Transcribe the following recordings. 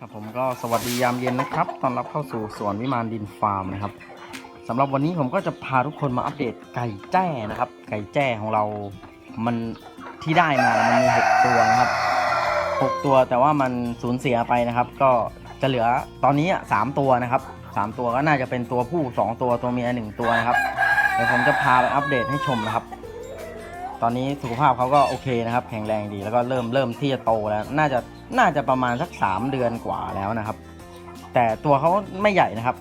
ครับผมก็สวัสดียามเย็นนะครับตอนรับเข้าสู่สวนวิมานดินฟาร์มนะครับสำหรับวันนี้ผมก็จะพาทุกคนมาอัปเดตไก่แจ้นะครับ ไก่แจ้ของเรา มันที่ได้มามันมีหกตัวนะครับหกตัวแต่ว่ามันสูญเสียไปนะครับ ก็จะเหลือตอนนี้อะสามตัวนะครับสามตัวก็น่าจะเป็นตัวผู้สองตัวตัวเมียหนึ่งตัวนะครับเดี๋ยวผมจะพาไปอัปเดตให้ชมนะครับ ตอนนี้สุขภาพเขาก็โอเคนะครับ แข็งแรงดีแล้วก็เริ่มเริ่มที่จะโตแล้ว น่าจะน่าจะประมาณสักสามเดือนกว่าแล้วนะครับ แต่ตัวเขาไม่ใหญ่นะครับ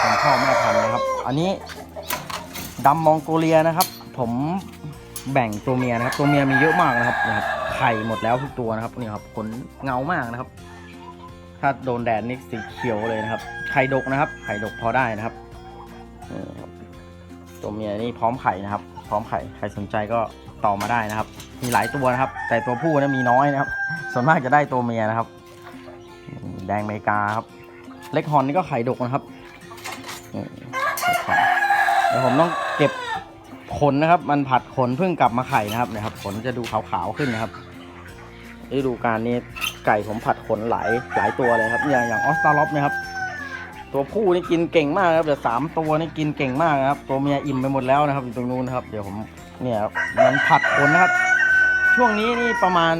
เป็นพ่อแม่พันธุ์นะครับ อันนี้ดำมองโกเลียนะครับ ผมแบ่งตัวเมียนะครับ ตัวเมียมีเยอะมากนะครับนะครับไข่หมดแล้วทุกตัวนะครับนี่ครับขนเงามากนะครับ ถ้าโดนแดดนี่สีเขียวเลยนะครับไข่ดกนะครับไข่ดกพอได้นะครับตัวเมียนี่พร้อมไข่นะครับ พร้อมไข่ใครสนใจก็ต่อมาได้นะครับ มีหลายตัวนะครับ แต่ตัวผู้นะมีน้อยนะครับ ส่วนมากจะได้ตัวเมียนะครับ แดงอเมริกาครับ เล็กฮอนนี่ก็ไข่ดกนะครับเดี๋ยวผมต้องเก็บขนนะครับ มันผัดขนเพิ่งกลับมาไข่นะครับเนะครับขนจะดูขาวๆขึ้นนะครับฤดูกาลนี้ไก่ผมผัดขนหลายหลายตัวเลยครับอย่างอย่างออสตาล็อปนะครับ ตัวผู้นี่กินเก่งมากครับเดี๋ยวสามตัวนี่กินเก่งมากครับ ตัวเมียอิ่มไปหมดแล้วนะครับอยู่ตรงนู้นนะครับ เดี๋ยวผมเนี่ยครับมันผัดขนนะครับ ช่วงนี้นี่ประมาณ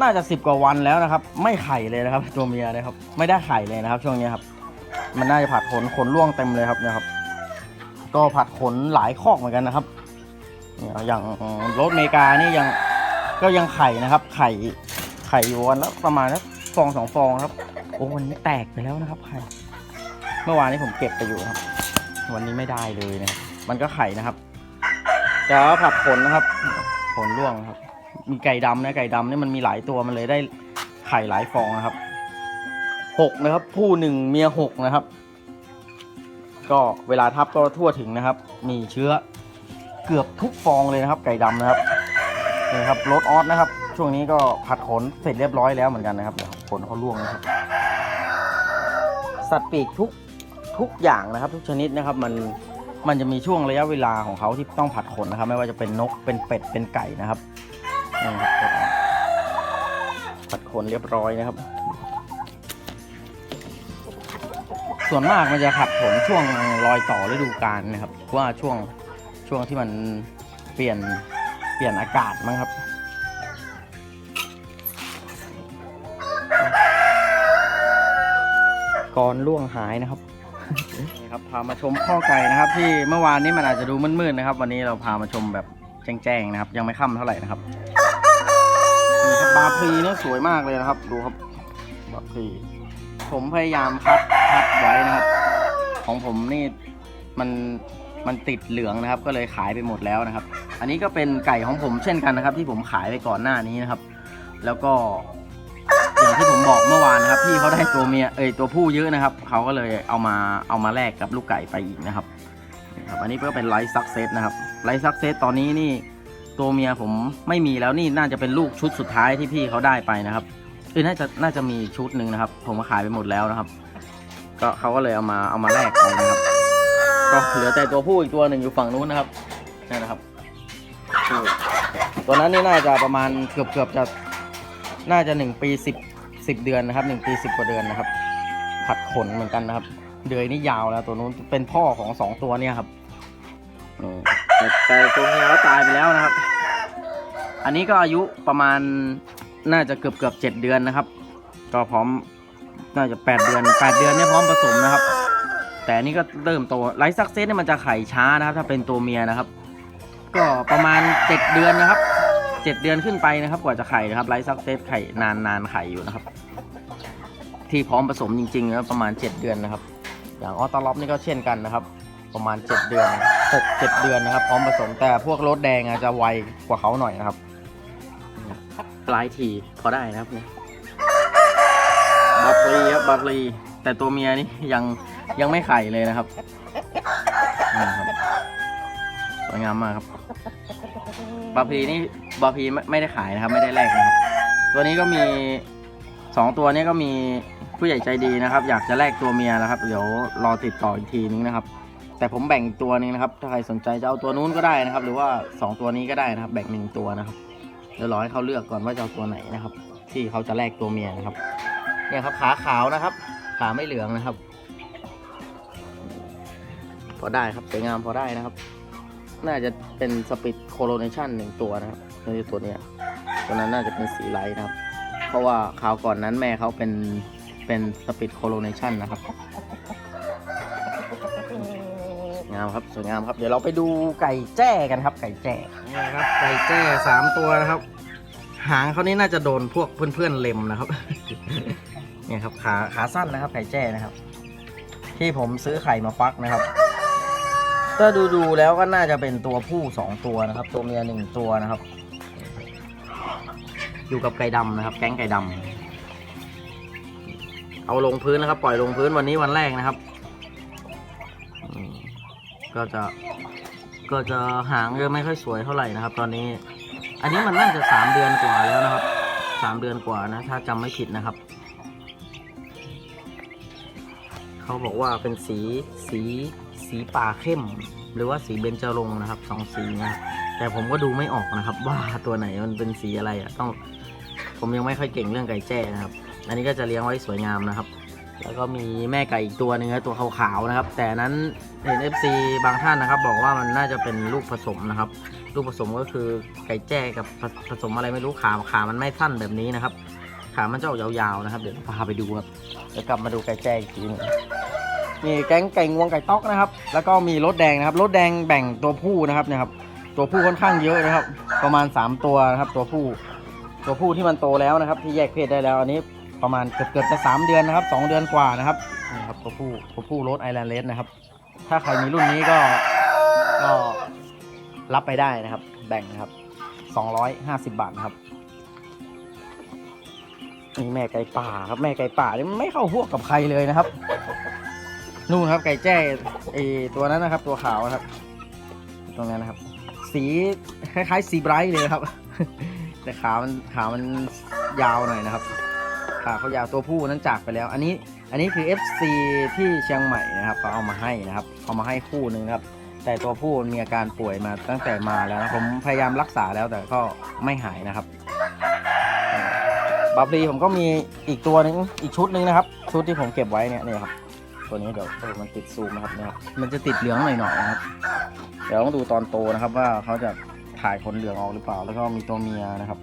น่าจะสิบกว่าวันแล้วนะครับ ไม่ไข่เลยนะครับ ตัวเมียนะครับ ไม่ได้ไข่เลยนะครับ ช่วงนี้ครับ มันน่าจะผัดขนขนร่วงเต็มเลยครับเนะครับ ก็ผัดขนหลายคอกเหมือนกันนะครับเนี่ยอย่างรถอเมริกานี่ยังก็ยังไข่นะครับ ไข่ไข่อยู่วันละประมาณสักฟองสองฟองครับโอ้วันนี้แตกไปแล้วนะครับไข่ เมื่อวานนี้ผมเก็บไปอยู่ครับ วันนี้ไม่ได้เลยนะมันก็ไข่นะครับแต่ว่าผัดขนนะครับขนร่วงครับ มีไก่ดำนะไก่ดำนี่มันมีหลายตัวมันเลยได้ไข่หลายฟองนะครับหกนะครับ ผู้หนึ่งเมียหกนะครับ ก็เวลาทับก็ทั่วถึงนะครับ มีเชื้อเกือบทุกฟองเลยนะครับ ไก่ดำนะครับนี่ครับรถออสนะครับ ช่วงนี้ก็ผัดขนเสร็จเรียบร้อยแล้วเหมือนกันนะครับเดี๋ยวขนเขาร่วงนะครับ สัตว์ปีกทุก ทุกอย่างนะครับ ทุกชนิดนะครับมันมันจะมีช่วงระยะเวลาของเขาที่ต้องผัดขนนะครับ ไม่ว่าจะเป็นนกเป็นเป็ดเป็นไก่นะครับผัดขนเรียบร้อยนะครับ ส่วนมากมันจะผัดขนช่วงรอยต่อฤดูกาลนะครับว่าช่วงช่วงที่มันเปลี่ยนเปลี่ยนอากาศมั้งครับก่อนล่วงหายนะครับ นี่ครับพามาชมข้อไก่นะครับ ที่เมื่อวานนี้มันอาจจะดูมืดๆนะครับ วันนี้เราพามาชมแบบแจ้งๆนะครับ ยังไม่ค่ำเท่าไหร่นะครับนี่ครับบาพลีเนี่ยสวยมากเลยนะครับ ดูครับบาพลีผมพยายามคัดคัดไว้นะครับ ของผมนี่มันมันติดเหลืองนะครับ ก็เลยขายไปหมดแล้วนะครับ อันนี้ก็เป็นไก่ของผมเช่นกันนะครับ ที่ผมขายไปก่อนหน้านี้นะครับ แล้วก็ อย่างที่ผมบอกเมื่อวานนะครับพี่เขาได้ตัวเมียเอ้ยตัวผู้เยอะนะครับเขาก็เลยเอามาเอามาแลกกับลูกไก่ไปอีกนะครับนี่ครับอันนี้ก็เป็นไลท์ซักเซสนะครับไลท์ซักเซสตอนนี้นี่ตัวเมียผมไม่มีแล้วนี่น่าจะเป็นลูกชุดสุดท้ายที่พี่เขาได้ไปนะครับเออน่าจะน่าจะมีชุดหนึ่งนะครับ ผมก็ขายไปหมดแล้วนะครับ ก็เขาก็เลยเอามาเอามาแลกไปนะครับ ก็เหลือแต่ตัวผู้อีกตัวหนึ่งอยู่ฝั่งนู้นนะครับนี่นะครับ ตัวนั้นนี่น่าจะประมาณเกือบเกือบจะน่าจะหนึ่งปีสิบ สิบเดือนนะครับหนึ่งปีสิบกว่าเดือนนะครับ ผัดขนเหมือนกันนะครับ เดือยนี่ยาวแล้วตัวนู้นเป็นพ่อของสองตัวเนี่ยครับแต่แต่ตัวเมียก็ตายไปแล้วนะครับ อันนี้ก็อายุประมาณน่าจะเกือบเกือบเจ็ดเดือนนะครับ ก็พร้อมน่าจะแปดเดือนแปดเดือนเนี่ยพร้อมผสมนะครับ แต่นนี้ก็เริ่มโตไลท์ซักเซสเนี่ยมันจะไข่ช้านะครับ ถ้าเป็นตัวเมียนะครับ ก็ประมาณเจ็ดเดือนนะครับ เจ็ดเดือนขึ้นไปนะครับ กว่าจะไข่นะครับไลท์ซักเซสไข่นานนานไข่อยู่นะครับ ที่พร้อมผสมจริงๆนะประมาณเจ็ดเดือนนะครับ อย่างออตาล็อปนี่ก็เช่นกันนะครับ ประมาณเจ็ดเดือนหกเจ็ดเดือนนะครับ พร้อมผสมแต่พวกรถแดงอาจจะไวกว่าเขาหน่อยนะครับหลายทีพอได้นะครับบัฟลีครับบัฟลีแต่ตัวเมียนี่ยังยังไม่ไข่เลยนะครับสวยงามมากครับ บาพีนี่บาพีไม่ไม่ได้ขายนะครับ ไม่ได้แลกนะครับ ตัวนี้ก็มีสองตัวนี้ก็มีผู้ใหญ่ใจดีนะครับ อยากจะแลกตัวเมียนะครับ เดี๋ยวรอติดต่ออีกทีนึงนะครับ แต่ผมแบ่งตัวนึงนะครับ ถ้าใครสนใจจะเอาตัวนู้นก็ได้นะครับ หรือว่าสองตัวนี้ก็ได้นะครับ แบ่งหนึ่งตัวนะครับ เดี๋ยวรอให้เขาเลือกก่อนว่าจะเอาตัวไหนนะครับ ที่เขาจะแลกตัวเมียนะครับ เนี่ยครับขาขาวนะครับ ขาไม่เหลืองนะครับ พอได้ครับสวยงามพอได้นะครับ น่าจะเป็นสปิดโคโ n เนชันหนึ่งตัวนะครับในตัวเนี้ยตัวนั้นน่าจะเป็นสีไลท์นะครับ เพราะว่าคราวก่อนนั้นแม่เขาเป็นเป็นสปิดโคโ n เนชันนะครับงามครับสวยงามครับ เดี๋ยวเราไปดูไก่แจ้กันครับ ไก่แจ้นี่ครับไก่แจ้สามตัวนะครับ หางเขานี่น่าจะโดนพวกเพื่อนๆเล็มนะครับเนี่ยครับขาขาสั้นนะครับ ไก่แจ้นะครับ ที่ผมซื้อไข่มาฟักนะครับ ถ้าดูดูแล้วก็น่าจะเป็นตัวผู้สองตัวนะครับ ตัวเมียหนึ่งตัวนะครับ อยู่กับไก่ดำนะครับ แก๊งไก่ดำเอาลงพื้นนะครับ ปล่อยลงพื้นวันนี้วันแรกนะครับ ก็จะก็จะหางจะไม่ค่อยสวยเท่าไหร่นะครับ ตอนนี้ อันนี้มันน่าจะสามเดือนกว่าแล้วนะครับสามเดือนกว่านะ ถ้าจำไม่ผิดนะครับ เขาบอกว่าเป็นสีสีสีป่าเข้ม หรือว่าสีเบญจรงค์นะครับสองสีนะแต่ผมก็ดูไม่ออกนะครับ ว่าตัวไหนมันเป็นสีอะไรอะต้อง ผมยังไม่ค่อยเก่งเรื่องไก่แจ้นะครับ อันนี้ก็จะเลี้ยงไว้สวยงามนะครับ แล้วก็มีแม่ไก่อีกตัวหนึงนะตัวขาวๆนะครับ แต่นั้นเห็น FC บางท่านนะครับ บอกว่ามันน่าจะเป็นลูกผสมนะครับ ลูกผสมก็คือไก่แจ้กับผผสมอะไรไม่รู้ขาขามันไม่สั้นแบบนี้นะครับ ขามันจะออกยาวๆนะครับ เดี๋ยวพาไปดูครับเดี๋ยวกลับมาดูไก่แจ้อีกทีหนึงนี่แก๊งไก่งวงไก่ต๊อกนะครับ แล้วก็มีรถแดงนะครับรถแดงแบ่งตัวผู้นะครับเนะครับ ตัวผู้ค่อนข้างเยอะนะครับ ประมาณ 3 ตัวนะครับ ตัวผู้ ตัวผู้ที่มันโตแล้วนะครับ ที่แยกเพศได้แล้ว อันนี้ประมาณเกือบเกือบจะสามเดือนนะครับสองเดือนกว่านะครับนี่ครับตัวผู้ตัวผู้รถไอแลนด์เลสนะครับ ถ้าใครมีรุ่นนี้ก็ก็รับไปได้นะครับ แบ่งนะครับสองร้อยห้าสิบบาทนะครับ นี่แม่ไก่ป่าครับแม่ไก่ป่านี่ไม่เข้าพวกกับใครเลยนะครับ นู่นครับไก่แจ้ไอตัวนั้นนะครับ ตัวขาวนะครับ ตรงนั้นนะครับ สีคล้ายๆสีไบรท์เลยครับ แต่ขามันขามันยาวหน่อยนะครับขาเขายาวตัวผู้นั้นจากไปแล้ว อันนี้อันนี้คือ FC ที่เชียงใหม่นะครับเขาเอามาให้นะครับเอามาให้คู่หนึ่งครับ แต่ตัวผู้มีอาการป่วยมาตั้งแต่มาแล้วนะผมพยายามรักษาแล้วแต่ก็ไม่หายนะครับ บาบลีผมก็มีอีกตัวหนึงอีกชุดหนึ่งนะครับ ชุดที่ผมเก็บไว้เนี่ยเนี่ยครับตัวนี้เดี๋ยวมันติดซูมนะครับเนี่ยครับมันจะติดเหลืองหน่อยๆนะครับ เดี๋ยวต้องดูตอนโตนะครับว่าเขาจะถ่ายขนเหลืองออกหรือเปล่า แล้วก็มีตัวเมียนะครับ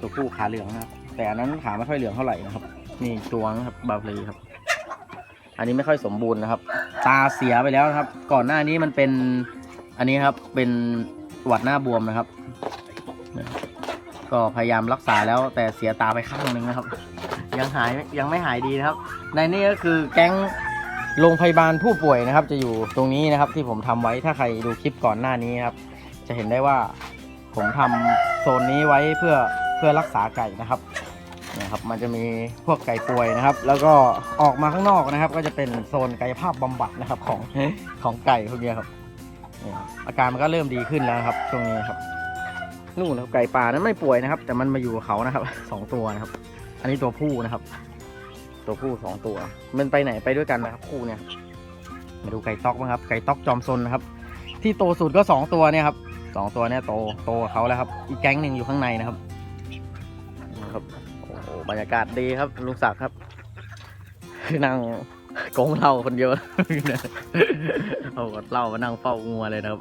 ตัวผู้ขาเหลืองนะครับ แต่อันนั้นขาไม่ค่อยเหลืองเท่าไหร่นะครับนี่ตัวนะครับบาบลีครับ อันนี้ไม่ค่อยสมบูรณ์นะครับ ตาเสียไปแล้วนะครับ ก่อนหน้านี้มันเป็น อันนี้ครับเป็นหวัดหน้าบวมนะครับ ก็พยายามรักษาแล้วแต่เสียตาไปข้างหนึ่งนะครับ ยังหายยังไม่หายดีนะครับ ในนี้ก็คือแก๊งโรงพยาบาลผู้ป่วยนะครับ จะอยู่ตรงนี้นะครับที่ผมทำไว้ถ้าใครดูคลิปก่อนหน้านี้ครับ จะเห็นได้ว่าผมทำโซนนี้ไว้เพื่อเพื่อรักษาไก่นะครับนี่ยครับ มันจะมีพวกไก่ป่วยนะครับ แล้วก็ออกมาข้างนอกนะครับ ก็จะเป็นโซนกายภาพบำบัดนะครับของของไก่พวกนี้ครับอาการมันก็เริ่มดีขึ้นแล้วครับช่วงนี้ครับ นู่นนะครับไก่ป่านั้นไม่ป่วยนะครับ แต่มันมาอยู่กับเขานะครับสองตัวนะครับ อันนี้ตัวผู้นะครับ ตัวผู้สองตัว มันไปไหนไปด้วยกันนะครับคู่เนี่ย มาดูไก่ต๊อกบ้างครับ ไก่ต๊อกจอมซนนะครับ ที่โตสุดก็สองตัวเนี่ยครับสองตัวเนี่ยโตโตกว่าเขาแล้วครับ อีกแก๊งหนึ่งอยู่ข้างในนะครับนะครับโอ้โหบรรยากาศดีครับลุงศักดิ์ครับนั่งโกงเหล้าคนเดียวเอากดเหล้ามานั่งเฝ้างัวเลยนะครับ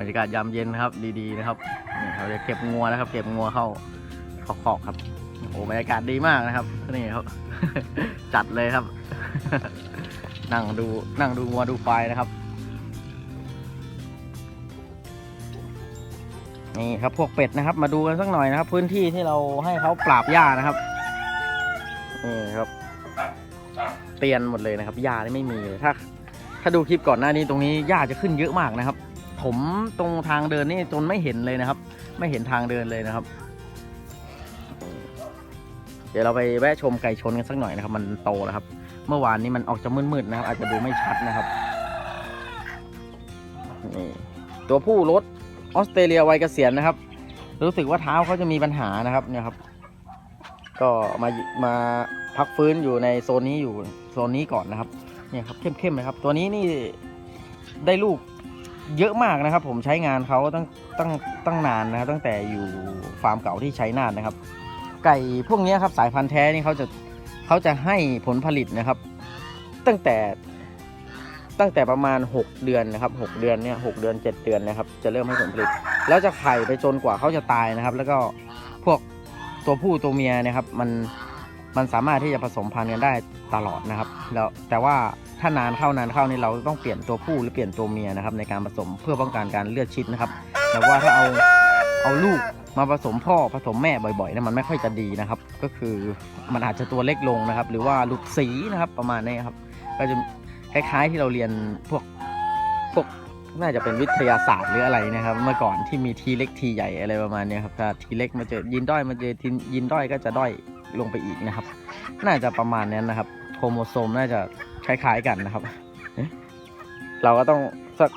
บรรยากาศยามเย็นนะครับ ดีๆนะครับนี่เราจะเก็บงัวนะครับ เก็บงัวเข้าขอกๆครับโอ้หบรรยากาศดีมากนะครับนี่ครับ จัดเลยครับ นั่งดูนั่งดูงัวดูควายนะครับ นี่ครับพวกเป็ดนะครับ มาดูกันสักหน่อยนะครับ พื้นที่ที่เราให้เขาปราบหญ้านะครับนี่ครับ เตียนหมดเลยนะครับหญ้านี่ไม่มีเลยถ้า ถ้าดูคลิปก่อนหน้านี้ตรงนี้หญ้าจะขึ้นเยอะมากนะครับ ผมตรงทางเดินนี่จนไม่เห็นเลยนะครับ ไม่เห็นทางเดินเลยนะครับ เดี๋ยวเราไปแวะชมไก่ชนกันสักหน่อยนะครับ มันโตแล้วครับ เมื่อวานนี้มันออกจะมืดๆนะครับ อาจจะดูไม่ชัดนะครับนี่ตัวผู้รถออสเตรเลียวัยเกษียณนะครับ รู้สึกว่าเท้าเขาจะมีปัญหานะครับเนี่ยครับ ก็มามาพักฟื้นอยู่ในโซนนี้อยู่โซนนี้ก่อนนะครับ เนี่ยครับเข้มๆเลยครับ ตัวนี้นี่ได้ลูก เยอะมากนะครับ ผมใช้งานเขาตั้งตั้งตั้งนานนะครับตั้งแต่อยู่ฟาร์มเก่าที่ใช้นานนะครับ ไก่พวกนี้ครับสายพันธุ์แท้นี่เขาจะเขาจะให้ผลผลิตนะครับ ตั้งแต่ตั้งแต่ประมาณ 6 เดือนนะครับ 6 เดือนเนี่ยหเดือน 7 เดือนนะครับ จะเริ่มให้ผลผลิต แล้วจะไข่ไปจนกว่าเขาจะตายนะครับ แล้วก็พวกตัวผู้ตัวเมียนะครับ มัน มันสามารถที่จะผสมพันธุ์กันได้ตลอดนะครับ แล้วแต่ว่าถ้านานเข้านานเข้านี่เราต้องเปลี่ยนตัวผู้หรือเปลี่ยนตัวเมียนะครับ ในการผสมเพื่อป้องกันการเลือดชิดนะครับแต่ว่าถ้าเอาเอาลูกมาผสมพ่อผสมแม่บ่อยๆนะมันไม่ค่อยจะดีนะครับ ก็คือมันอาจจะตัวเล็กลงนะครับ หรือว่าหลุดสีนะครับประมาณนี้ครับ ก็จะคล้ายๆที่เราเรียนพวกพวกน่าจะเป็นวิทยาศาสตร์หรืออะไรนะครับ เมื่อก่อนที่มีทีเล็กทีใหญ่อะไรประมาณนี้ครับถ้าทีเล็กมาเจอยินด้อยมาเจอยินด้อยก็จะด้อย ลงไปอีกนะครับ น่าจะประมาณนั้นะครับ โครโมโซมน่าจะคล้ายๆกันนะครับ เราก็ต้องสัก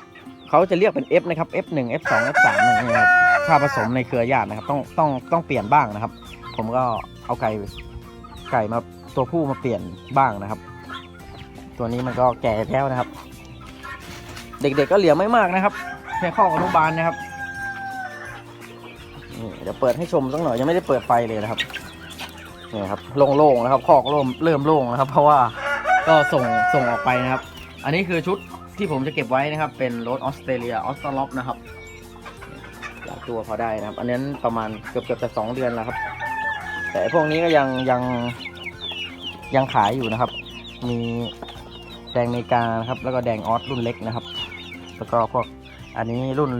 เขาจะเรียกเป็น F นะครับ F1 F2 F3 อย่างเงี้ยครับถ้าผสมในเครือญาตินะครับ ต้องต้องต้องเปลี่ยนบ้างนะครับ ผมก็เอาไก่ไก่มาตัวผู้มาเปลี่ยนบ้างนะครับ ตัวนี้มันก็แก่แล้วนะครับ เด็กๆก็เหลือไม่มากนะครับแค่ข้ออนุบาลนะครับเดี๋ยวเปิดให้ชมสักหน่อยยังไม่ได้เปิดไฟเลยนะครับ นี่ครับโล่งๆนะครับคอกเริ่มเริ่มโล่งนะครับ เพราะว่าก็ส่งส่งออกไปนะครับ อันนี้คือชุดที่ผมจะเก็บไว้นะครับ เป็นรถออสเตรเลียออสตรล็อปนะครับหลายตัวพอได้นะครับ อันนั้นประมาณเกือบเกือบจะสองเดือนแล้วครับ แต่พวกนี้ก็ยังยังยังขายอยู่นะครับ มีแดงเมกานะครับ แล้วก็แดงออสรุ่นเล็กนะครับ แล้วก็พวกอันนี้รุ่น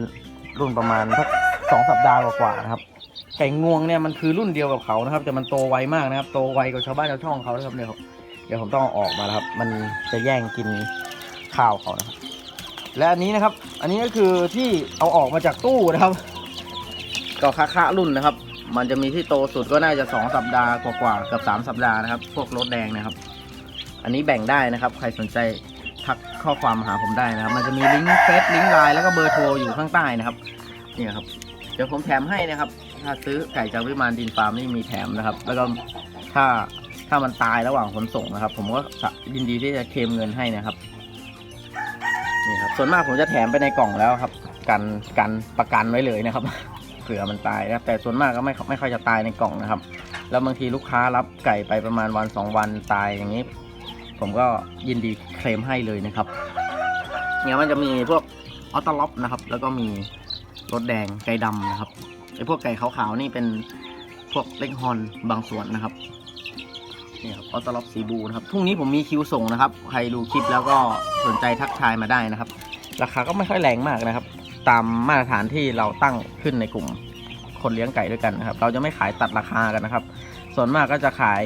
รุ่นประมาณสักสองสัปดาห์กว่าๆนะครับ ไก่งวงเนี่ยมันคือรุ่นเดียวกับเขานะครับ แต่มันโตไวมากนะครับ โตไวกว่าชาวบ้านชาวช่องเขานะครับเนี่ยวเดี๋ยวผมต้องออกมาแล้วครับ มันจะแย่งกินข้าวเขานะครับ และอันนี้นะครับ อันนี้ก็คือที่เอาออกมาจากตู้นะครับก็ค่าคารุ่นนะครับ มันจะมีที่โตสุดก็น่าจะสองสัปดาห์กว่าๆกับสามสัปดาห์นะครับ พวกรถแดงนะครับ อันนี้แบ่งได้นะครับ ใครสนใจทักข้อความหาผมได้นะครับ มันจะมีลิงก์เฟซลิงก์ไลน์แล้วก็เบอร์โทรอยู่ข้างใต้นะครับนี่ครับ เดี๋ยวผมแถมให้นะครับ ถ้าซื้อไก่จากวิมานดินฟาร์มนี่มีแถมนะครับ แล้วก็ถ้าถ้ามันตายระหว่างขนส่งนะครับ ผมก็ยินดีที่จะเคลมเงินให้นะครับนี่ครับ ส่วนมากผมจะแถมไปในกล่องแล้วครับ กันกันประกันไว้เลยนะครับเผื่อมันตายนะครับ แต่ส่วนมากก็ไม่ไม่ค่อยจะตายในกล่องนะครับ แล้วบางทีลูกค้ารับไก่ไปประมาณวันสองวันตายอย่างนี้ ผมก็ยินดีเคลมให้เลยนะครับเนี่ยมันจะมีพวกออตล็อปนะครับ แล้วก็มี รถแดงไก่ดำนะครับไอพวกไก่ขาวๆนี่เป็นพวกเล็กฮอนบางส่วนนะครับนี่ครับออตล็อปสีบูนะครับพรุ่งนี้ผมมีคิวส่งนะครับ ใครดูคลิปแล้วก็สนใจทักทายมาได้นะครับ ราคาก็ไม่ค่อยแรงมากนะครับ ตามมาตรฐานที่เราตั้งขึ้นในกลุ่มคนเลี้ยงไก่ด้วยกันนะครับ เราจะไม่ขายตัดราคากันนะครับ ส่วนมากก็จะขาย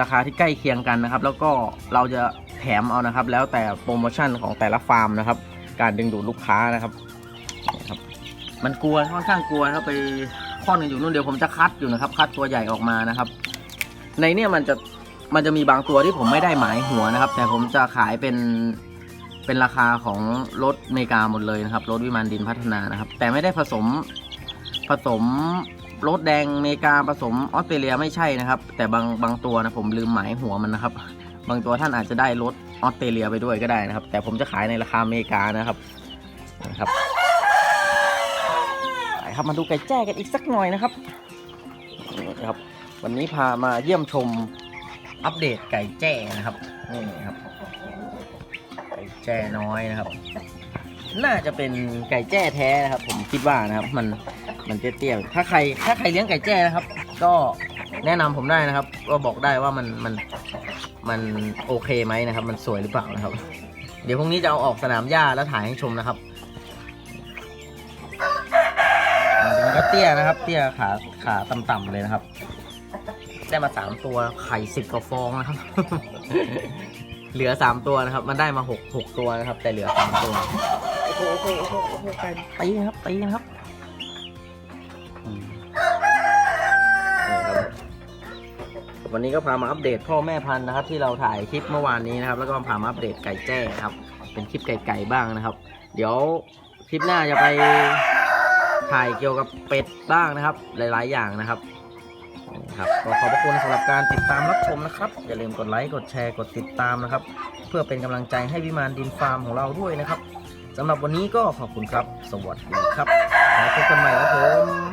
ราคาที่ใกล้เคียงกันนะครับ แล้วก็เราจะแถมเอานะครับ แล้วแต่โปรโมชั่นของแต่ละฟาร์มนะครับ การดึงดูดลูกค้านะครับ มันกลัวค่อนข้างกลัวครับไปข้อหนึ่งอยู่นู่นเดี๋ยวผมจะคัดอยู่นะครับ คัดตัวใหญ่ออกมานะครับ ในเนี่ยมันจะมันจะมีบางตัวที่ผมไม่ได้หมายหัวนะครับ แต่ผมจะขายเป็นเป็นราคาของรถอเมริกาหมดเลยนะครับรถวิมานดินพัฒนานะครับ แต่ไม่ได้ผสมผสมรถแดงอเมริกาผสมออสเตรเลียไม่ใช่นะครับ แต่บางบางตัวนะผมลืมหมายหัวมันนะครับ บางตัวท่านอาจจะได้รถออสเตรเลียไปด้วยก็ได้นะครับ แต่ผมจะขายในราคาอเมริกานะครับนะครับ ครับมาดูไก่แจ้กันอีกสักหน่อยนะครับนี่ครับ วันนี้พามาเยี่ยมชมอัปเดตไก่แจ้นะครับนี่ครับ ไก่แจ้น้อยนะครับ น่าจะเป็นไก่แจ้แท้นะครับ ผมคิดว่านะครับ มันมันเตี้ยๆถ้าใครถ้าใครเลี้ยงไก่แจ้นะครับ ก็แนะนำผมได้นะครับ ก็บอกได้ว่ามันมันมันโอเคไหมนะครับ มันสวยหรือเปล่านะครับ เดี๋ยวพรุ่งนี้จะเอาออกสนามหญ้าแล้วถ่ายให้ชมนะครับ เตี้ยนะครับ เตี้ยขาขาต่ำๆเลยนะครับ ได้มาสามตัวไข่สิบกว่าฟองนะครับ เหลือสามตัวนะครับ มันได้มาหกหกตัวนะครับ แต่เหลือสามตัวโอ้โหโอ้โหโอ้โหโอ้โหไก่ตีนะครับตีนะครับอืมนี่ครับ วันนี้ก็พามาอัปเดตพ่อแม่พันธุ์นะครับ ที่เราถ่ายคลิปเมื่อวานนี้นะครับ แล้วก็พามาอัปเดตไก่แจ้ครับ เป็นคลิปไก่ๆบ้างนะครับ เดี๋ยวคลิปหน้าจะไป ถ่ายเกี่ยวกับเป็ดบ้างนะครับ หลาย ๆ อย่างนะครับครับก็ขอบพระคุณสำหรับการติดตามรับชมนะครับ อย่าลืมกดไลค์กดแชร์กดติดตามนะครับ เพื่อเป็นกำลังใจให้วิมานดินฟาร์มของเราด้วยนะครับสำหรับวันนี้ก็ขอบคุณครับ สวัสดีครับแล้วพบกันใหม่ครับผม